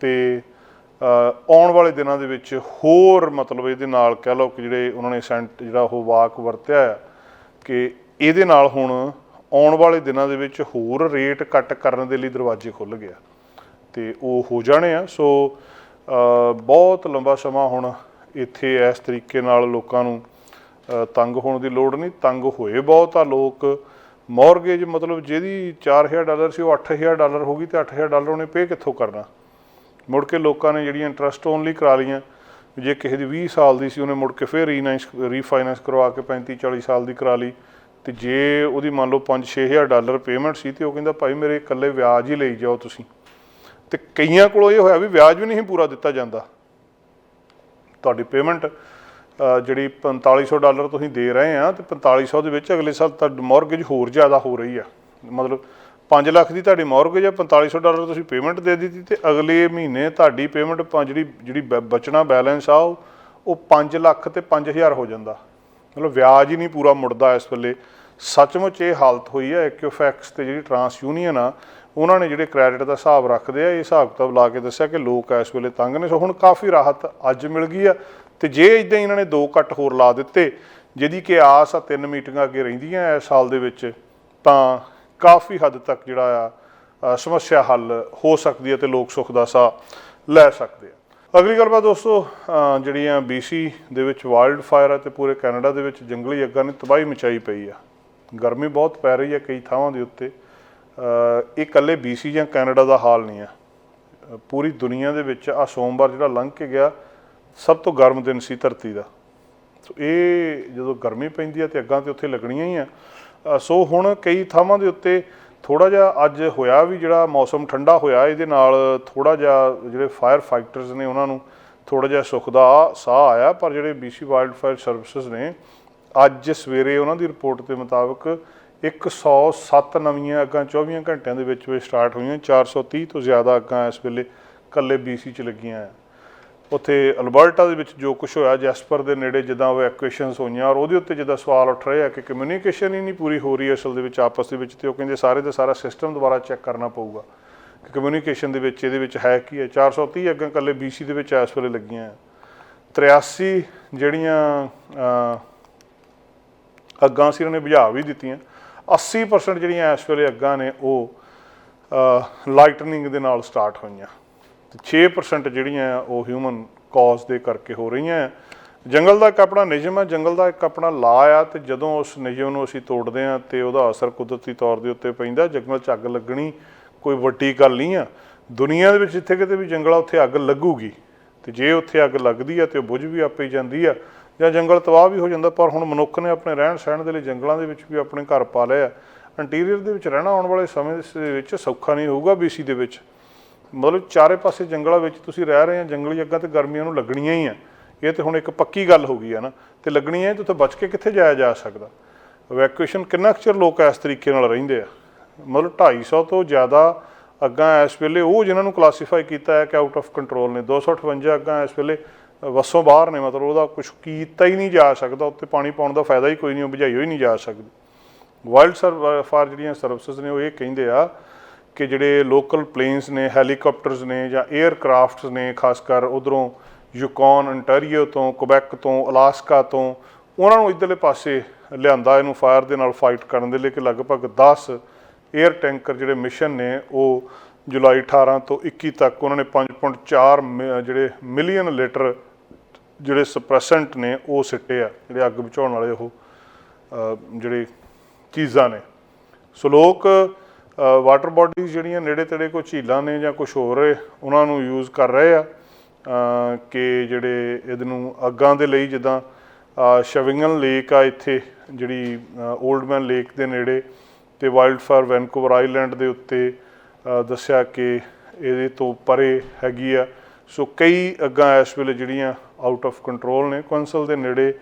ਤੇ ਆਉਣ ਵਾਲੇ ਦਿਨਾਂ ਦੇ ਵਿੱਚ ਹੋਰ ਮਤਲਬ ਇਹਦੇ ਨਾਲ ਕਹਿ ਲਓ ਕਿ ਜਿਹੜੇ ਉਹਨਾਂ ਨੇ ਸੈਂਟ ਜਿਹੜਾ ਉਹ ਵਾਕ ਵਰਤਿਆ ਆ ਕਿ ਇਹਦੇ ਨਾਲ ਹੁਣ ਆਉਣ ਵਾਲੇ ਦਿਨਾਂ ਦੇ ਵਿੱਚ ਹੋਰ ਰੇਟ ਕੱਟ ਕਰਨ ਦੇ ਲਈ ਦਰਵਾਜ਼ੇ ਖੁੱਲ ਗਿਆ ਤੇ ਉਹ ਹੋ ਜਾਣੇ ਆ। ਸੋ ਬਹੁਤ ਲੰਬਾ ਸਮਾਂ ਹੁਣ ਇੱਥੇ ਇਸ ਤਰੀਕੇ ਨਾਲ ਲੋਕਾਂ ਨੂੰ ਤੰਗ ਹੋਣ ਦੀ ਲੋੜ ਨਹੀਂ। ਤੰਗ ਹੋਏ ਬਹੁਤ ਆ ਲੋਕ। ਮੌਰਗੇਜ ਮਤਲਬ ਜਿਹਦੀ 4000 ਡਾਲਰ ਸੀ, ਉਹ 8000 ਡਾਲਰ ਹੋ ਗਈ ਤੇ 8000 ਡਾਲਰ ਉਹਨੇ ਪੇ ਕਿੱਥੋਂ ਕਰਨਾ? ਮੁੜ ਕੇ ਲੋਕਾਂ ਨੇ ਜਿਹੜੀਆਂ ਇੰਟਰਸਟ ਓਨਲੀ ਕਰਾ ਲਈਆਂ, ਜੇ ਕਿਸੇ ਦੀ 20 ਸਾਲ ਦੀ ਸੀ, ਉਹਨੇ ਮੁੜ ਕੇ ਫਿਰ ਰੀਨਾਈਸ ਰੀਫਾਈਨਾਂਸ ਕਰਵਾ ਕੇ 35 40 ਸਾਲ ਦੀ ਕਰਾ ਲਈ। ਤੇ ਜੇ ਉਹਦੀ ਮੰਨ ਲਓ 5-6000 ਡਾਲਰ ਪੇਮੈਂਟ ਸੀ ਤੇ ਉਹ ਕਹਿੰਦਾ, ਭਾਈ ਮੇਰੇ ਇਕੱਲੇ ਵਿਆਜ ਹੀ ਲਈ ਜਾਓ ਤੁਸੀਂ। ਤੇ ਕਈਆਂ ਕੋਲੋਂ ਇਹ ਹੋਇਆ ਵੀ ਵਿਆਜ ਵੀ ਨਹੀਂ ਪੂਰਾ ਦਿੱਤਾ ਜਾਂਦਾ। ਤੁਹਾਡੀ ਪੇਮੈਂਟ ਜਿਹੜੀ 4500 ਡਾਲਰ ਤੁਸੀਂ ਦੇ ਰਹੇ ਆ ਤੇ 4500 ਦੇ ਵਿੱਚ ਅਗਲੇ ਸਾਲ ਤੁਹਾਡੀ ਮੌਰਗੇਜ ਹੋਰ ਜ਼ਿਆਦਾ ਹੋ ਰਹੀ ਆ। ਮਤਲਬ 5 ਲੱਖ ਦੀ ਤੁਹਾਡੀ ਮੌਰਗੇਜ ਆ 4500 ਡਾਲਰ ਤੁਸੀਂ ਪੇਮੈਂਟ ਦੇ ਦਿੱਤੀ ਤੇ ਅਗਲੇ ਮਹੀਨੇ ਤੁਹਾਡੀ ਪੇਮੈਂਟ ਜਿਹੜੀ ਜਿਹੜੀ ਬ- ਬਚਣਾ ਬੈਲੈਂਸ ਆ, ਉਹ ਉਹ 5 ਲੱਖ ਤੇ 5000 ਹੋ ਜਾਂਦਾ। ਮਤਲਬ ਵਿਆਜ ਹੀ ਨਹੀਂ ਪੂਰਾ ਮੁੜਦਾ ਇਸ ਵੇਲੇ। ਸੱਚਮੁੱਚ ਇਹ ਹਾਲਤ ਹੋਈ ਹੈ ਇਕੁਫੈਕਸ ਤੇ ਜਿਹੜੀ ਟਰਾਂਸ ਯੂਨੀਅਨ ਆ, ਉਹਨਾਂ ਨੇ ਜਿਹੜੇ ਕ੍ਰੈਡਿਟ ਦਾ ਹਿਸਾਬ ਰੱਖਦੇ ਆ, ਇਹ ਹਿਸਾਬ ਕਿਤਾਬ ਲਾ ਕੇ ਦੱਸਿਆ ਕਿ ਲੋਕ ਇਸ ਵੇਲੇ ਤੰਗ ਨੇ। ਸੋ ਹੁਣ ਕਾਫੀ ਰਾਹਤ ਅੱਜ ਮਿਲ ਗਈ ਆ। ਤੇ ਜੇ ਇਦਾਂ ਹੀ ਇਹਨਾਂ ਨੇ ਦੋ ਕੱਟ ਹੋਰ ਲਾ ਦਿੱਤੇ ਜਿਹਦੀ ਕਿ ਆਸ ਆ ਤਿੰਨ ਮੀਟਿੰਗਾਂ ਅੱਗੇ ਰਹਿੰਦੀਆਂ ਇਸ ਸਾਲ ਦੇ ਵਿੱਚ ਤਾਂ ਕਾਫੀ ਹੱਦ ਤੱਕ ਜਿਹੜਾ ਆ ਸਮੱਸਿਆ ਹੱਲ ਹੋ ਸਕਦੀ ਹੈ ਤੇ ਲੋਕ ਸੁੱਖ ਦਾ ਸਾਹ ਲੈ ਸਕਦੇ ਆ ਅਗਲੀ ਗੱਲਬਾਤ ਦੋਸਤੋ ਅ, ਜਿਹੜੀਆਂ BC ਦੇ ਵਿੱਚ ਵਾਈਲਡ ਫਾਇਰ ਆ ਤੇ ਪੂਰੇ ਕੈਨੇਡਾ ਦੇ ਵਿੱਚ ਜੰਗਲੀ ਅੱਗਾਂ ਨੇ ਤਬਾਹੀ ਮਚਾਈ ਪਈ ਆ। ਗਰਮੀ ਬਹੁਤ ਪੈ ਰਹੀ ਹੈ ਕਈ ਥਾਵਾਂ ਦੇ ਉੱਤੇ। ਇਹ ਇਕੱਲੇ BC ਜਾਂ ਕੈਨੇਡਾ ਦਾ ਹਾਲ ਨਹੀਂ ਆ ਪੂਰੀ ਦੁਨੀਆ ਦੇ ਵਿੱਚ ਆ ਸੋਮਵਾਰ ਜਿਹੜਾ ਲੰਘ ਕੇ ਗਿਆ ਸਭ ਤੋਂ ਗਰਮ ਦਿਨ ਸੀ ਧਰਤੀ ਦਾ। ਸੋ ਇਹ ਜਦੋਂ ਗਰਮੀ ਪੈਂਦੀ ਆ ਤੇ ਅੱਗਾਂ ਤੇ ਉੱਥੇ ਲੱਗਣੀਆਂ ਹੀ ਆ। ਸੋ ਹੁਣ ਕਈ ਥਾਵਾਂ ਦੇ ਉੱਤੇ ਥੋੜਾ ਜਿਹਾ ਅੱਜ ਹੋਇਆ ਵੀ ਜਿਹੜਾ ਮੌਸਮ ਠੰਡਾ ਹੋਇਆ, ਇਹਦੇ ਨਾਲ ਥੋੜਾ ਜਿਹਾ ਜਿਹੜੇ ਫਾਇਰ ਫਾਈਟਰਸ ਨੇ ਉਹਨਾਂ ਨੂੰ ਥੋੜਾ ਜਿਹਾ ਸੁੱਖ ਦਾ ਸਾਹ ਆਇਆ, ਪਰ ਜਿਹੜੇ BC ਵਾਈਲਡ ਫਾਇਰ ਸਰਵਿਸਿਜ਼ ਨੇ, ਅੱਜ ਸਵੇਰੇ ਉਹਨਾਂ ਦੀ ਰਿਪੋਰਟ ਦੇ ਮੁਤਾਬਕ 107 ਨਵੀਆਂ ਅੱਗਾਂ 24 ਘੰਟਿਆਂ ਦੇ ਵਿੱਚ ਵਿੱਚ ਸਟਾਰਟ ਹੋਈਆਂ 430 ਤੋਂ ਜ਼ਿਆਦਾ ਅੱਗਾਂ ਇਸ ਵੇਲੇ ਕੱਲੇ BC ਚ ਲੱਗੀਆਂ ਆ। ਉੱਥੇ ਅਲਬਰਟਾ ਦੇ ਵਿੱਚ ਜੋ ਕੁਝ ਹੋਇਆ, ਜੈਸਪਰ ਦੇ ਨੇੜੇ ਜਿੱਦਾਂ ਉਹ ਐਕੁਏਸ਼ਨਸ ਹੋਈਆਂ ਔਰ ਉਹਦੇ ਉੱਤੇ ਜਿੱਦਾਂ ਸਵਾਲ ਉੱਠ ਰਹੇ ਆ ਕਿ ਕਮਿਊਨੀਕੇਸ਼ਨ ਹੀ ਨਹੀਂ ਪੂਰੀ ਹੋ ਰਹੀ ਅਸਲ ਦੇ ਵਿੱਚ ਆਪਸ ਦੇ ਵਿੱਚ ਤੇ ਉਹ ਕਹਿੰਦੇ ਸਾਰੇ ਦਾ ਸਾਰਾ ਸਿਸਟਮ ਦੁਬਾਰਾ ਚੈੱਕ ਕਰਨਾ ਪਊਗਾ। ਕਿ ਕਮਿਊਨੀਕੇਸ਼ਨ ਦੇ ਵਿੱਚ ਇਹਦੇ ਵਿੱਚ ਹੈ ਕੀ ਹੈ? 430 ਅੱਗਾਂ ਕੱਲੇ BC ਦੇ ਵਿੱਚ ਇਸ ਵੇਲੇ ਲੱਗੀਆਂ ਆ। 83 ਜਿਹੜੀਆਂ ਅੱਗਾਂ ਸੀ ਉਹਨੇ ਨੇ ਬੁਝਾ ਵੀ ਦਿੱਤੀਆਂ। 80% ਜਿਹੜੀਆਂ ਇਸ ਵੇਲੇ ਅੱਗਾਂ ਨੇ ਉਹ ਲਾਈਟਨਿੰਗ ਦੇ ਨਾਲ ਸਟਾਰਟ ਹੋਈਆਂ। ਤੇ 6% ਜਿਹੜੀਆਂ ਆ ਉਹ ਹਿਊਮਨ ਕਾਜ਼ ਦੇ ਕਰਕੇ ਹੋ ਰਹੀਆਂ ਆ ਜੰਗਲ ਦਾ ਇੱਕ ਆਪਣਾ ਨਿਯਮ ਹੈ, ਜੰਗਲ ਦਾ ਇੱਕ ਆਪਣਾ ਲਾ ਆ ਤੇ ਜਦੋਂ ਉਸ ਨਿਯਮ ਨੂੰ ਅਸੀਂ ਤੋੜਦੇ ਆ ਤੇ ਉਹਦਾ ਅਸਰ ਕੁਦਰਤੀ ਤੌਰ ਦੇ ਉੱਤੇ ਪੈਂਦਾ ਜੰਗਲ 'ਚ ਅੱਗ ਲੱਗਣੀ ਕੋਈ ਵੱਡੀ ਗੱਲ ਨਹੀਂ ਆ ਦੁਨੀਆ ਦੇ ਵਿੱਚ ਜਿੱਥੇ ਕਿਤੇ ਵੀ ਜੰਗਲ ਆ, ਉੱਥੇ ਅੱਗ ਲੱਗੂਗੀ ਤੇ ਜੇ ਉੱਥੇ ਅੱਗ ਲੱਗਦੀ ਆ ਤੇ ਉਹ ਬੁਝ ਵੀ ਆਪੇ ਜਾਂਦੀ ਆ ਜਾਂ ਜੰਗਲ ਤਬਾਹ ਵੀ ਹੋ ਜਾਂਦਾ, ਪਰ ਹੁਣ ਮਨੁੱਖ ਨੇ ਆਪਣੇ ਰਹਿਣ ਸਹਿਣ ਦੇ ਲਈ ਜੰਗਲਾਂ ਦੇ ਵਿੱਚ ਵੀ ਆਪਣੇ ਘਰ ਪਾ ਲਿਆ ਇੰਟੀਰੀਅਰ ਦੇ ਵਿੱਚ ਰਹਿਣਾ ਆਉਣ ਵਾਲੇ ਸਮੇਂ ਦੇ ਵਿੱਚ ਸੌਖਾ ਨਹੀਂ ਹੋਊਗਾ BC ਦੇ ਵਿੱਚ। ਮਤਲਬ ਚਾਰੇ ਪਾਸੇ ਜੰਗਲਾਂ ਵਿੱਚ ਤੁਸੀਂ ਰਹਿ ਰਹੇ ਆ ਜੰਗਲੀ ਅੱਗਾਂ ਤੇ ਗਰਮੀਆਂ ਨੂੰ ਲੱਗਣੀਆਂ ਹੀ ਆ। ਇਹ ਤੇ ਹੁਣ ਇੱਕ ਪੱਕੀ ਗੱਲ ਹੋ ਗਈ ਹੈ ਨਾ। ਤੇ ਲੱਗਣੀਆਂ ਤੇ ਉੱਥੇ ਬਚ ਕੇ ਕਿੱਥੇ ਜਾਇਆ ਜਾ ਸਕਦਾ? ਵੈਕੂਏਸ਼ਨ ਕਿੰਨਾ ਕੁ ਚਿਰ ਲੋਕ ਇਸ ਤਰੀਕੇ ਨਾਲ ਰਹਿੰਦੇ ਆ? ਮਤਲਬ 250 ਤੋਂ ਜ਼ਿਆਦਾ ਅੱਗਾਂ ਇਸ ਵੇਲੇ ਉਹ ਜਿਨ੍ਹਾਂ ਨੂੰ ਕਲਾਸੀਫਾਈ ਕੀਤਾ ਹੈ ਕਿ ਆਊਟ ਆਫ ਕੰਟਰੋਲ ਨੇ 258 ਅੱਗਾਂ ਇਸ ਵੇਲੇ ਵਸੋਂ ਬਾਹਰ ਨੇ, ਮਤਲਬ ਉਹਦਾ ਕੁਝ ਕੀਤਾ ਹੀ ਨਹੀਂ ਜਾ ਸਕਦਾ ਉੱਤੇ ਪਾਣੀ ਪਾਉਣ ਦਾ ਫਾਇਦਾ ਹੀ ਕੋਈ ਨਹੀਂ, ਉਹ ਬੁਝਾਈ ਹੋਈ ਨਹੀਂ ਜਾ ਸਕਦੀ। ਵਾਈਲਡ ਸਰਵ ਫਾਰ ਜਿਹੜੀਆਂ ਸਰਵਿਸਿਜ਼ ਨੇ ਉਹ ਇਹ ਕਹਿੰਦੇ ਆ ਕਿ ਜਿਹੜੇ ਲੋਕਲ ਪਲੇਨਸ ਨੇ ਹੈਲੀਕਾਪਟਰਸ ਨੇ ਜਾਂ 에ਅਰਕ੍ਰਾਫਟਸ ਨੇ, ਖਾਸ ਕਰ ਉਧਰੋਂ ਯੂਕੌਨ ਅੰਟਾਰੀਓ ਤੋਂ ਕੁਬੈਕ ਤੋਂ ਅਲਾਸਕਾ ਤੋਂ, ਉਹਨਾਂ ਨੂੰ ਇਧਰਲੇ ਪਾਸੇ ਲਿਆਂਦਾ, ਇਹਨੂੰ ਫਾਇਰ ਦੇ ਨਾਲ ਫਾਈਟ ਕਰਨ ਦੇ ਲਈ ਕਿ ਲਗਭਗ 10 에ਅਰ ਟੈਂਕਰ ਜਿਹੜੇ ਮਿਸ਼ਨ ਨੇ, ਉਹ ਜੁਲਾਈ 18 ਤੋਂ 21 ਤੱਕ ਉਹਨਾਂ ਨੇ 5.4 ਮਿ- ਜਿਹੜੇ ਮਿਲੀਅਨ ਲੀਟਰ ਜਿਹੜੇ ਸਪਰੈਸੈਂਟ ਨੇ, ਉਹ ਸਿੱਟੇ ਆ, ਜਿਹੜੇ ਅੱਗ ਬਚਾਉਣ ਵਾਲੇ ਉਹ ਜਿਹੜੇ ਚੀਜ਼ਾਂ ਨੇ। ਸੋ ਲੋਕ ਵਾਟਰ ਬਾਡੀਜ਼ ਜਿਹੜੀਆਂ ਨੇੜੇ ਤੇੜੇ ਕੋਈ ਝੀਲਾਂ ਨੇ ਜਾਂ ਕੁਝ ਹੋਰ ਹੈ, ਉਹਨਾਂ ਨੂੰ ਯੂਜ਼ ਕਰ ਰਹੇ ਆ ਕਿ ਜਿਹੜੇ ਇਹਦੇ ਨੂੰ ਅੱਗਾਂ ਦੇ ਲਈ ਜਿੱਦਾਂ ਸ਼ਵਿੰਗਨ ਲੇਕ ਆ ਇੱਥੇ, ਜਿਹੜੀ 올ਡ ਮੈਨ ਲੇਕ ਦੇ ਨੇੜੇ ਤੇ ਵਾਈਲਡ ਫਾਇਰ ਵੈਨਕੂਵਰ ਆਈਲੈਂਡ ਦੇ ਉੱਤੇ ਦੱਸਿਆ ਕਿ ਇਹਦੇ ਤੋਂ ਪਰੇ ਹੈਗੀ ਆ। ਸੋ ਕਈ ਅੱਗਾਂ ਇਸ ਵੇਲੇ ਜਿਹੜੀਆਂ ਆਊਟ ਆਫ ਕੰਟਰੋਲ ਨੇ, ਕੌਂਸਲ ਦੇ ਨੇੜੇ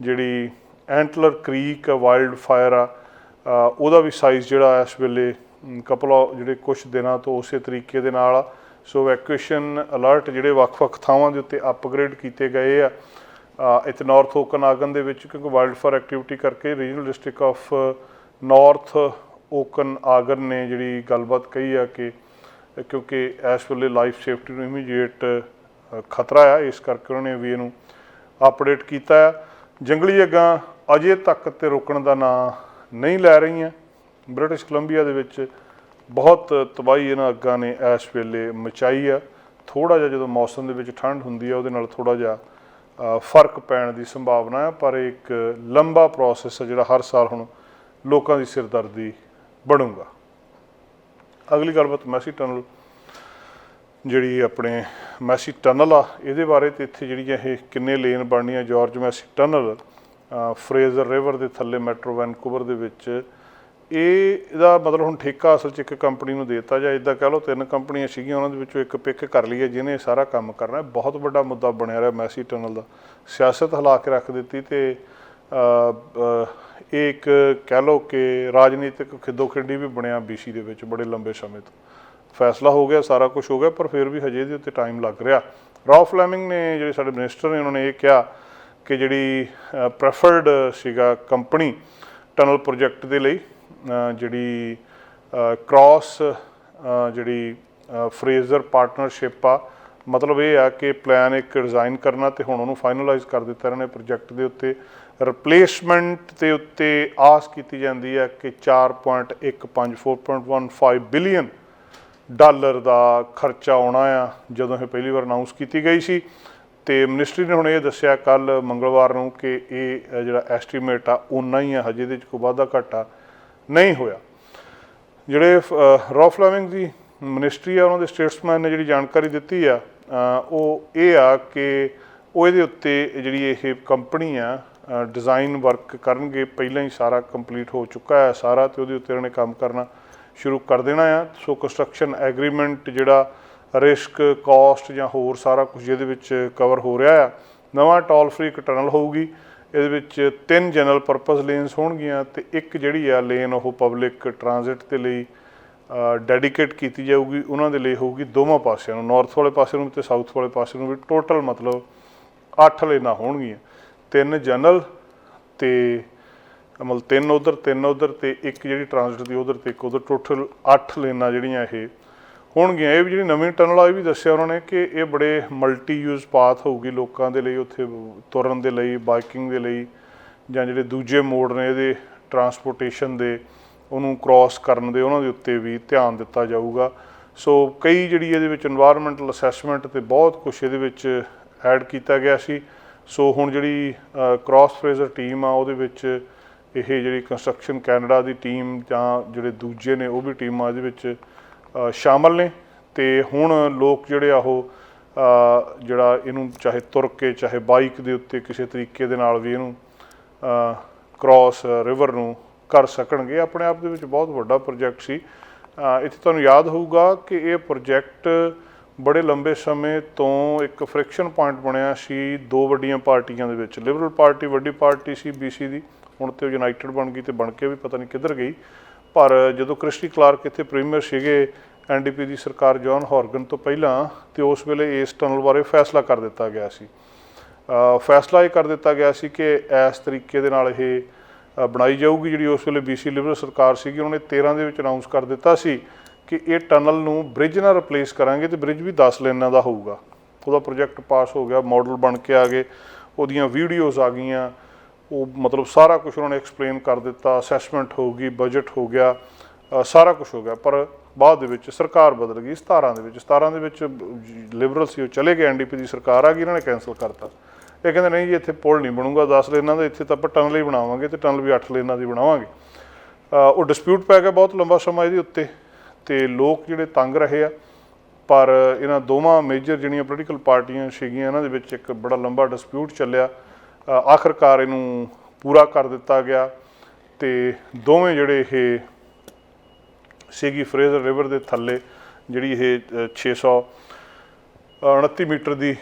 ਜਿਹੜੀ ਐਂਟਲਰ ਕ੍ਰੀਕ ਵਾਈਲਡ ਫਾਇਰ ਆ ਉਹਦਾ ਵੀ ਸਾਈਜ਼ ਜਿਹੜਾ ਇਸ ਵੇਲੇ ਕਪਲ ਜਿਹੜੇ ਕੁਝ ਦਿਨਾਂ ਤੋਂ ਉਸੇ ਤਰੀਕੇ ਦੇ ਨਾਲ ਆ ਸੋ ਵੈਕੂਏਸ਼ਨ ਅਲਰਟ ਜਿਹੜੇ ਵੱਖ-ਵੱਖ ਥਾਵਾਂ ਦੇ ਉੱਤੇ ਅਪਗ੍ਰੇਡ ਕੀਤੇ ਗਏ ਆ ਅ, ਇੱਥੇ ਨਾਰਥ ਓਕਨਾਗਨ ਦੇ ਵਿੱਚ ਕਿਉਂਕਿ ਵਾਈਲਡ ਫਾਇਰ ਐਕਟੀਵਿਟੀ ਕਰਕੇ regional district of north Okanagan ਨੇ ਜਿਹੜੀ ਗੱਲਬਾਤ ਕਹੀ ਆ ਕਿ ਕਿਉਂਕਿ ਇਸ ਵੇਲੇ ਲਾਈਫ ਸੇਫਟੀ ਨੂੰ ਇਮੀਡੀਏਟ ਖਤਰਾ ਆ ਇਸ ਕਰਕੇ ਉਹਨਾਂ ਨੇ ਵੀ ਇਹਨੂੰ ਅਪਡੇਟ ਕੀਤਾ ਆ। ਜੰਗਲੀ ਅੱਗਾਂ ਅਜੇ ਤੱਕ ਤੇ ਰੁਕਣ ਦਾ ਨਾਂ ਨਹੀਂ ਲੈ ਰਹੀਆਂ। ਬ੍ਰਿਟਿਸ਼ ਕੋਲੰਬੀਆ ਦੇ ਵਿੱਚ ਬਹੁਤ ਤਬਾਹੀ ਇਹਨਾਂ ਅੱਗਾਂ ਨੇ ਇਸ ਵੇਲੇ ਮਚਾਈ ਆ। ਥੋੜਾ ਜਿਹਾ ਜਦੋਂ ਮੌਸਮ ਦੇ ਵਿੱਚ ਠੰਡ ਹੁੰਦੀ ਆ, ਉਹਦੇ ਨਾਲ ਥੋੜਾ ਜਿਹਾ ਫ਼ਰਕ ਪੈਣ ਦੀ ਸੰਭਾਵਨਾ ਹੈ ਪਰ ਇੱਕ ਲੰਬਾ ਪ੍ਰੋਸੈਸ ਹੈ ਜਿਹੜਾ ਹਰ ਸਾਲ ਹੁਣ ਲੋਕਾਂ ਦੀ ਸਿਰਦਰਦੀ ਬਣੂਗਾ। ਅਗਲੀ ਗੱਲਬਾਤ ਮੈਸੀ ਟਨਲ, ਜਿਹੜੀ ਆਪਣੇ ਮੈਸੀ ਟਨਲ ਆ, ਇਹਦੇ ਬਾਰੇ ਤੇ ਇੱਥੇ ਜਿਹੜੀਆਂ ਇਹ ਕਿੰਨੇ lane ਬਣਨੀਆਂ, George Massey tunnel Fraser river ਦੇ ਥੱਲੇ ਮੈਟਰੋ ਵੈਨਕੂਵਰ ਦੇ ਵਿੱਚ ਇਹ ਇਹਦਾ ਮਤਲਬ ਹੁਣ ਠੇਕਾ ਅਸਲ 'ਚ ਇੱਕ ਕੰਪਨੀ ਨੂੰ ਦਿੱਤਾ ਜਾਂ ਇਦਾਂ ਕਹ ਲਓ, ਤਿੰਨ ਕੰਪਨੀਆਂ ਸੀਗੀਆਂ, ਉਹਨਾਂ ਦੇ ਵਿੱਚੋਂ ਇੱਕ ਪਿਕ ਕਰ ਲਈ ਹੈ ਜਿਹਨੇ ਸਾਰਾ ਕੰਮ ਕਰਨਾ। ਬਹੁਤ ਵੱਡਾ ਮੁੱਦਾ ਬਣਿਆ ਰਿਹਾ ਮੈਸੀ ਟਨਲ ਦਾ। ਸਿਆਸਤ ਹਿਲਾ ਕੇ ਰੱਖ ਦਿੱਤੀ ਤੇ ਇਹ ਇੱਕ ਕਹਿ ਲਓ ਕਿ ਰਾਜਨੀਤਿਕ ਖਿੱਦੋ-ਖਿੰਡੀ ਵੀ ਬਣਿਆ BC ਦੇ ਵਿੱਚ ਬੜੇ ਲੰਬੇ ਸਮੇਂ ਤੋਂ। ਫੈਸਲਾ ਹੋ ਗਿਆ, ਸਾਰਾ ਕੁਝ ਹੋ ਗਿਆ, ਪਰ ਫਿਰ ਵੀ ਹਜੇ ਇਹਦੇ ਉੱਤੇ ਟਾਈਮ ਲੱਗ ਰਿਹਾ। ਰੌ ਫਲੈਮਿੰਗ ਨੇ ਜਿਹੜੇ ਸਾਡੇ ਮਿਨਿਸਟਰ ਨੇ, ਉਹਨਾਂ ਨੇ ਇਹ ਕਿਹਾ ਕਿ ਜਿਹੜੀ ਪ੍ਰੈਫਰਡ ਸੀਗਾ ਕੰਪਨੀ ਟਨਲ ਪ੍ਰੋਜੈਕਟ ਦੇ ਲਈ ਜਿਹੜੀ ਕ੍ਰਾਸ ਜਿਹੜੀ ਫਰੇਜ਼ਰ ਪਾਰਟਨਰਸ਼ਿਪ ਆ, ਮਤਲਬ ਇਹ ਆ ਕਿ ਪਲਾਨ ਇੱਕ ਡਿਜ਼ਾਈਨ ਕਰਨਾ ਤੇ ਹੁਣ ਉਹਨੂੰ ਫਾਈਨਲਾਈਜ਼ ਕਰ ਦਿੱਤਾ ਇਹਨਾਂ ਨੇ ਪ੍ਰੋਜੈਕਟ ਦੇ ਉੱਤੇ। ਰਿਪਲੇਸਮੈਂਟ ਦੇ ਉੱਤੇ ਆਸ ਕੀਤੀ ਜਾਂਦੀ ਹੈ ਕਿ 4.15 4.15 ਬਿਲੀਅਨ ਡਾਲਰ ਦਾ ਖਰਚਾ ਆਉਣਾ ਆ, ਜਦੋਂ ਇਹ ਪਹਿਲੀ ਵਾਰ ਅਨਾਉਂਸ ਕੀਤੀ ਗਈ ਸੀ। ਤੇ ਮਿਨਿਸਟਰੀ ਨੇ ਹੁਣ ਇਹ ਦੱਸਿਆ ਕੱਲ ਮੰਗਲਵਾਰ ਨੂੰ ਕਿ ਇਹ ਜਿਹੜਾ ਐਸਟੀਮੇਟ ਆ ਉਨਾ ਹੀ ਆ, ਹਜੇ ਇਹਦੇ ਚ ਕੋਈ ਵਾਧਾ ਘਾਟਾ ਨਹੀਂ ਹੋਇਆ। ਜਿਹੜੇ ਰੌ ਫਲੈਮਿੰਗ ਦੀ ਮਿਨਿਸਟਰੀ ਆ, ਉਹਨਾਂ ਦੇ ਸਟੇਟਸਮੈਨ ਨੇ ਜਿਹੜੀ ਜਾਣਕਾਰੀ ਦਿੱਤੀ ਆ ਉਹ ਇਹ ਆ ਕਿ ਉਹ ਇਹਦੇ ਉੱਤੇ ਜਿਹੜੀ ਇਹ ਕੰਪਨੀ ਆ ਡਿਜ਼ਾਈਨ ਵਰਕ ਕਰਨਗੇ, ਪਹਿਲਾਂ ਹੀ ਸਾਰਾ ਕੰਪਲੀਟ ਹੋ ਚੁੱਕਾ ਹੈ ਸਾਰਾ, ਤੇ ਉਹਦੇ ਉੱਤੇ ਉਹਨਾਂ ਨੇ ਕੰਮ ਕਰਨਾ ਸ਼ੁਰੂ ਕਰ ਦੇਣਾ ਆ। ਸੋ ਕੰਸਟਰਕਸ਼ਨ ਐਗਰੀਮੈਂਟ ਜਿਹੜਾ ਰਿਸਕ, ਕਾਸਟ ਜਾਂ ਹੋਰ ਸਾਰਾ ਕੁਝ ਇਹਦੇ ਵਿੱਚ ਕਵਰ ਹੋ ਰਿਹਾ ਆ। ਨਵਾਂ ਟੋਲ ਫ੍ਰੀ ਇੱਕ ਟਨਲ ਹੋਊਗੀ ਇਹਦੇ ਵਿੱਚ ਤਿੰਨ ਜਨਰਲ ਪਰਪਸ ਲੇਨਸ ਹੋਣਗੀਆਂ ਤੇ ਇੱਕ ਜਿਹੜੀ ਆ ਲੇਨ ਉਹ ਪਬਲਿਕ ਟਰਾਂਜ਼ਿਟ ਦੇ ਲਈ ਡੈਡੀਕੇਟ ਕੀਤੀ ਜਾਊਗੀ। ਉਹਨਾਂ ਦੇ ਲਈ ਹੋਊਗੀ ਦੋਵਾਂ ਪਾਸਿਆਂ ਨੂੰ ਨਾਰਥ ਵਾਲੇ ਪਾਸੇ ਨੂੰ ਤੇ ਸਾਊਥ ਵਾਲੇ ਪਾਸੇ ਨੂੰ ਵੀ ਟੋਟਲ ਮਤਲਬ 8 ਲੇਨਾਂ ਹੋਣਗੀਆਂ। ਤਿੰਨ ਜਨਰਲ ਤੇ ਮਤਲਬ ਤਿੰਨ ਉਧਰ ਤਿੰਨ ਉਧਰ ਤੇ ਇੱਕ ਜਿਹੜੀ ਟਰਾਂਜ਼ਿਟ ਦੀ ਉਧਰ ਤੇ ਇੱਕ ਉਧਰ ਟੋਟਲ 8 ਲੇਨਾਂ ਜਿਹੜੀਆਂ ਇਹ ਹੋਣਗੀਆਂ ਇਹ ਵੀ ਜਿਹੜੀ ਨਵੀਂ ਟਨਲ ਆ, ਇਹ ਵੀ ਦੱਸਿਆ ਉਹਨਾਂ ਨੇ ਕਿ ਇਹ ਬੜੇ ਮਲਟੀ ਯੂਜ਼ ਪਾਥ ਹੋਊਗੀ ਲੋਕਾਂ ਦੇ ਲਈ, ਉੱਥੇ ਤੁਰਨ ਦੇ ਲਈ ਬਾਈਕਿੰਗ ਦੇ ਲਈ, ਜਾਂ ਜਿਹੜੇ ਦੂਜੇ ਮੋੜ ਨੇ ਇਹਦੇ ਟਰਾਂਸਪੋਰਟੇਸ਼ਨ ਦੇ, ਉਹਨੂੰ ਕ੍ਰਾਸ ਕਰਨ ਦੇ, ਉਹਨਾਂ ਦੇ ਉੱਤੇ ਵੀ ਧਿਆਨ ਦਿੱਤਾ ਜਾਊਗਾ। ਸੋ ਕਈ ਜਿਹੜੀ ਇਹਦੇ ਵਿੱਚ এনवायरमेंटਲ ਅਸੈਸਮੈਂਟ ਤੇ ਬਹੁਤ ਕੁਝ ਇਹਦੇ ਵਿੱਚ ਐਡ ਕੀਤਾ ਗਿਆ ਸੀ। ਸੋ ਹੁਣ ਜਿਹੜੀ ਕ੍ਰਾਸ ਫਰੇਜ਼ਰ ਟੀਮ ਆ, ਉਹਦੇ ਵਿੱਚ ਇਹ ਜਿਹੜੀ ਕੰਸਟਰਕਸ਼ਨ ਕੈਨੇਡਾ ਦੀ ਟੀਮ ਜਾਂ ਜਿਹੜੇ ਦੂਜੇ ਨੇ, ਉਹ ਵੀ ਟੀਮਾਂ ਇਹਦੇ ਵਿੱਚ ਸ਼ਾਮਲ ਨੇ ਤੇ ਹੁਣ ਲੋਕ ਜਿਹੜੇ ਆ ਉਹ ਜਿਹੜਾ ਇਹਨੂੰ ਚਾਹੇ ਤੁਰ ਕੇ, ਚਾਹੇ ਬਾਈਕ ਦੇ ਉੱਤੇ ਕਿਸੇ ਤਰੀਕੇ ਦੇ ਨਾਲ ਵੀ ਇਹਨੂੰ ਕ੍ਰਾਸ ਰਿਵਰ ਨੂੰ ਕਰ ਸਕਣਗੇ। ਆਪਣੇ ਆਪ ਦੇ ਵਿੱਚ ਬਹੁਤ ਵੱਡਾ ਪ੍ਰੋਜੈਕਟ ਸੀ। ਇੱਥੇ ਤੁਹਾਨੂੰ ਯਾਦ ਹੋਊਗਾ ਕਿ ਇਹ ਪ੍ਰੋਜੈਕਟ ਬੜੇ ਲੰਬੇ ਸਮੇਂ ਤੋਂ ਇੱਕ ਫ੍ਰਿਕਸ਼ਨ ਪੁਆਇੰਟ ਬਣਿਆ ਸੀ ਦੋ ਵੱਡੀਆਂ ਪਾਰਟੀਆਂ ਦੇ ਵਿੱਚ। ਲਿਬਰਲ ਪਾਰਟੀ ਵੱਡੀ ਪਾਰਟੀ ਸੀ ਬੀਸੀ ਦੀ, ਹੁਣ ਤੇ ਯੂਨਾਈਟਿਡ ਬਣ ਗਈ ਤੇ ਬਣ ਕੇ ਵੀ ਪਤਾ ਨਹੀਂ ਕਿੱਧਰ ਗਈ। ਪਰ ਜਦੋਂ ਕ੍ਰਿਸਟੀ ਕਲਾਰਕ ਇੱਥੇ ਪ੍ਰੀਮੀਅਰ ਸੀਗੇ ਐਨਡੀਪੀ ਦੀ ਸਰਕਾਰ ਜੌਨ ਹਾਰਗਨ ਤੋਂ ਪਹਿਲਾਂ, ਤੇ ਉਸ ਵੇਲੇ ਇਸ ਟਨਲ ਬਾਰੇ ਫੈਸਲਾ ਕਰ ਦਿੱਤਾ ਗਿਆ ਸੀ। ਫੈਸਲਾ ਇਹ ਕਰ ਦਿੱਤਾ ਗਿਆ ਸੀ ਕਿ ਇਸ ਤਰੀਕੇ ਦੇ ਨਾਲ ਇਹ ਬਣਾਈ ਜਾਊਗੀ ਜਿਹੜੀ ਉਸ ਵੇਲੇ ਬੀਸੀ ਲਿਬਰਲ ਸਰਕਾਰ ਸੀਗੀ, ਉਹਨੇ 13 ਦੇ ਵਿੱਚ ਅਨਾਉਂਸ ਕਰ ਦਿੱਤਾ ਸੀ ਕਿ ਇਹ ਟਨਲ ਨੂੰ ਬ੍ਰਿਜ ਨਾਲ ਰਿਪਲੇਸ ਕਰਾਂਗੇ ਤੇ ਬ੍ਰਿਜ ਵੀ 10 ਲੇਨਾਂ ਦਾ ਹੋਊਗਾ। ਉਹਦਾ ਪ੍ਰੋਜੈਕਟ ਪਾਸ ਹੋ ਗਿਆ ਮਾਡਲ ਬਣ ਕੇ ਆ ਗਏ, ਉਹਦੀਆਂ ਵੀਡੀਓਜ਼ ਆ ਗਈਆਂ ਉਹ ਮਤਲਬ ਸਾਰਾ ਕੁਝ ਉਹਨਾਂ ਨੇ ਐਕਸਪਲੇਨ ਕਰ ਦਿੱਤਾ ਅਸੈਸਮੈਂਟ ਹੋ ਗਈ ਬਜਟ ਹੋ ਗਿਆ ਸਾਰਾ ਕੁਝ ਹੋ ਗਿਆ, ਪਰ ਬਾਅਦ ਦੇ ਵਿੱਚ ਸਰਕਾਰ ਬਦਲ ਗਈ 17 ਦੇ ਵਿੱਚ 17 ਦੇ ਵਿੱਚ ਲਿਬਰਲ ਸੀ, ਉਹ ਚਲੇ ਗਏ ਐਨਡੀਪੀ ਦੀ ਸਰਕਾਰ ਆ ਗਈ, ਇਹਨਾਂ ਨੇ ਕੈਨਸਲ ਕਰਤਾ। ਇਹ ਕਹਿੰਦੇ, ਨਹੀਂ ਜੀ, ਇੱਥੇ ਪੁਲ ਨਹੀਂ ਬਣੂਗਾ 10 ਲੇਨਾਂ ਦਾ, ਇੱਥੇ ਤਾਂ ਆਪਾਂ ਟਨਲ ਹੀ ਬਣਾਵਾਂਗੇ ਤੇ ਟਨਲ ਵੀ 8 ਲੇਨਾਂ ਦੀ ਬਣਾਵਾਂਗੇ। ਉਹ ਡਿਸਪਿਊਟ ਪੈ ਗਿਆ ਬਹੁਤ ਲੰਬਾ ਸਮਾਂ ਇਹਦੇ ਉੱਤੇ, ਤੇ ਲੋਕ ਜਿਹੜੇ ਤੰਗ ਰਹੇ ਆ, ਪਰ ਇਹਨਾਂ ਦੋਵਾਂ ਮੇਜਰ ਜਿਹੜੀਆਂ ਪੋਲੀਟੀਕਲ ਪਾਰਟੀਆਂ ਸੀਗੀਆਂ, ਇਹਨਾਂ ਦੇ ਵਿੱਚ ਇੱਕ ਬੜਾ ਲੰਬਾ ਡਿਸਪਿਊਟ ਚੱਲਿਆ। ਆਖਰਕਾਰ ਇਹਨੂੰ ਪੂਰਾ ਕਰ ਦਿੱਤਾ ਗਿਆ ਤੇ ਦੋਵੇਂ ਜਿਹੜੇ ਇਹ ਸੀਗੀ ਫਰੇਜ਼ਰ ਰਿਵਰ ਦੇ ਥੱਲੇ ਜਿਹੜੀ ਇਹ ਅ, 629 ਮੀਟਰ ਦੀ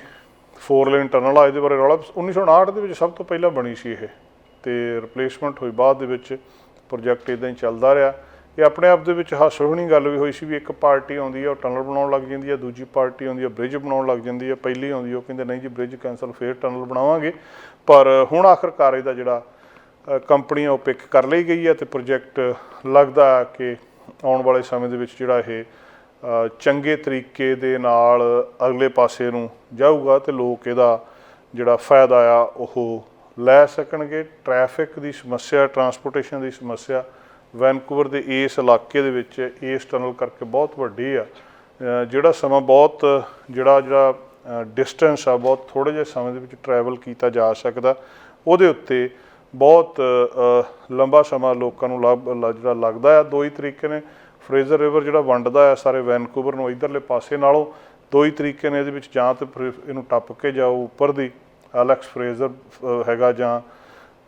4 ਲੇਨ ਟਨਲ ਆ ਇਹਦੇ ਬਾਰੇ ਰੌਲਾ 1959 ਦੇ ਵਿੱਚ ਸਭ ਤੋਂ ਪਹਿਲਾਂ ਬਣੀ ਸੀ ਇਹ ਤੇ ਰਿਪਲੇਸਮੈਂਟ ਹੋਈ ਬਾਅਦ ਦੇ ਵਿੱਚ ਪ੍ਰੋਜੈਕਟ ਇਦਾਂ ਹੀ ਚੱਲਦਾ ਰਿਹਾ। ਇਹ ਆਪਣੇ ਆਪ ਦੇ ਵਿੱਚ ਹਾਸੋਹਣੀ ਗੱਲ ਵੀ ਹੋਈ ਸੀ ਵੀ ਇੱਕ ਪਾਰਟੀ ਆਉਂਦੀ ਹੈ ਉਹ ਟਨਲ ਬਣਾਉਣ ਲੱਗ ਜਾਂਦੀ ਹੈ ਦੂਜੀ ਪਾਰਟੀ ਆਉਂਦੀ ਹੈ ਬ੍ਰਿਜ ਬਣਾਉਣ ਲੱਗ ਜਾਂਦੀ ਹੈ ਪਹਿਲੀ ਆਉਂਦੀ ਉਹ ਕਹਿੰਦੇ ਨਹੀਂ ਜੀ ਬ੍ਰਿਜ ਕੈਨਸਲ ਫੇਰ ਟਨਲ ਬਣਾਵਾਂਗੇ। ਪਰ ਹੁਣ ਆਖਰਕਾਰ ਇਹਦਾ ਜਿਹੜਾ ਕੰਪਨੀ ਆ, ਉਹ ਪਿਕ ਕਰ ਲਈ ਗਈ ਹੈ ਤੇ ਪ੍ਰੋਜੈਕਟ ਲੱਗਦਾ ਕਿ ਆਉਣ ਵਾਲੇ ਸਮੇਂ ਦੇ ਵਿੱਚ ਜਿਹੜਾ ਇਹ ਚੰਗੇ ਤਰੀਕੇ ਦੇ ਨਾਲ ਅਗਲੇ ਪਾਸੇ ਨੂੰ ਜਾਊਗਾ ਤੇ ਲੋਕ ਇਹਦਾ ਜਿਹੜਾ ਫਾਇਦਾ ਆ, ਉਹ ਲੈ ਸਕਣਗੇ। ਟ੍ਰੈਫਿਕ ਦੀ ਸਮੱਸਿਆ ਟਰਾਂਸਪੋਰਟੇਸ਼ਨ ਦੀ ਸਮੱਸਿਆ ਵੈਨਕੂਵਰ ਦੇ ਇਸ ਇਲਾਕੇ ਦੇ ਵਿੱਚ ਇਸ ਟਨਲ ਕਰਕੇ ਬਹੁਤ ਵੱਡੀ ਆ। ਜਿਹੜਾ ਸਮਾਂ ਬਹੁਤ, ਜਿਹੜਾ ਜਿਹੜਾ ਡਿਸਟੈਂਸ ਆ, ਬਹੁਤ ਥੋੜੇ ਜਿਹੇ ਸਮੇਂ ਦੇ ਵਿੱਚ ਟਰੈਵਲ ਕੀਤਾ ਜਾ ਸਕਦਾ। ਉਹਦੇ ਉੱਤੇ ਬਹੁਤ ਲੰਬਾ ਸਮਾਂ ਲੋਕਾਂ ਨੂੰ ਲੱਭ, ਲ- ਜਿਹੜਾ ਲੱਗਦਾ ਆ। ਦੋ ਹੀ ਤਰੀਕੇ ਨੇ। ਫਰੇਜ਼ਰ ਰਿਵਰ ਜਿਹੜਾ ਵੰਡਦਾ ਆ ਸਾਰੇ ਵੈਨਕੂਵਰ ਨੂੰ ਇਧਰਲੇ ਪਾਸੇ ਨਾਲੋਂ, ਦੋ ਹੀ ਤਰੀਕੇ ਨੇ ਇਹਦੇ ਵਿੱਚ ਜਾਂ ਤੇ ਫਿਰ ਇਹਨੂੰ ਟੱਪ ਕੇ ਜਾਓ ਉੱਪਰ ਦੀ। ਅਲੈਕਸ ਫਰੇਜ਼ਰ ਹੈਗਾ ਜਾਂ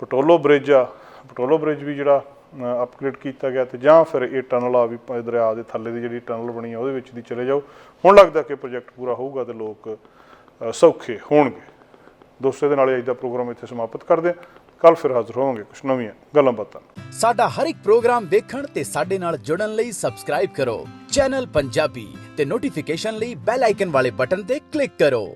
ਪਟੋਲੋ ਬ੍ਰਿਜ ਆ। ਪਟੋਲੋ ਬ੍ਰਿਜ ਵੀ ਜਿਹੜਾ ਅਪਗ੍ਰੇਡ ਕੀਤਾ ਗਿਆ ਤੇ ਜਾਂ ਫਿਰ ਇਹ ਟਨਲ ਆ ਵੀ ਦਰਿਆ ਦੇ ਥੱਲੇ ਦੀ ਜਿਹੜੀ ਟਨਲ ਬਣੀ ਆ, ਉਹਦੇ ਵਿੱਚ ਦੀ ਚਲੇ ਜਾਓ। ਹੁਣ ਲੱਗਦਾ ਕਿ ਪ੍ਰੋਜੈਕਟ ਪੂਰਾ ਹੋਊਗਾ ਤੇ ਲੋਕ ਸੌਖੇ ਹੋਣਗੇ। ਦੋਸਤੋ ਦੇ ਨਾਲ ਅੱਜ ਦਾ ਪ੍ਰੋਗਰਾਮ ਇੱਥੇ ਸਮਾਪਤ ਕਰਦੇ ਕੱਲ ਫਿਰ ਹਾਜ਼ਰ ਹੋਵਾਂਗੇ ਕੁਝ ਨਵੀਆਂ ਗੱਲਾਂ ਬਾਤਾਂ ਸਾਡਾ ਹਰ ਇੱਕ ਪ੍ਰੋਗਰਾਮ ਦੇਖਣ ਤੇ ਸਾਡੇ ਨਾਲ ਜੁੜਨ ਲਈ ਸਬਸਕ੍ਰਾਈਬ ਕਰੋ। ਚੈਨਲ ਪੰਜਾਬੀ ਤੇ ਨੋਟੀਫਿਕੇਸ਼ਨ ਲਈ ਬੈਲ ਆਈਕਨ ਵਾਲੇ ਬਟਨ ਤੇ ਕਲਿੱਕ ਕਰੋ।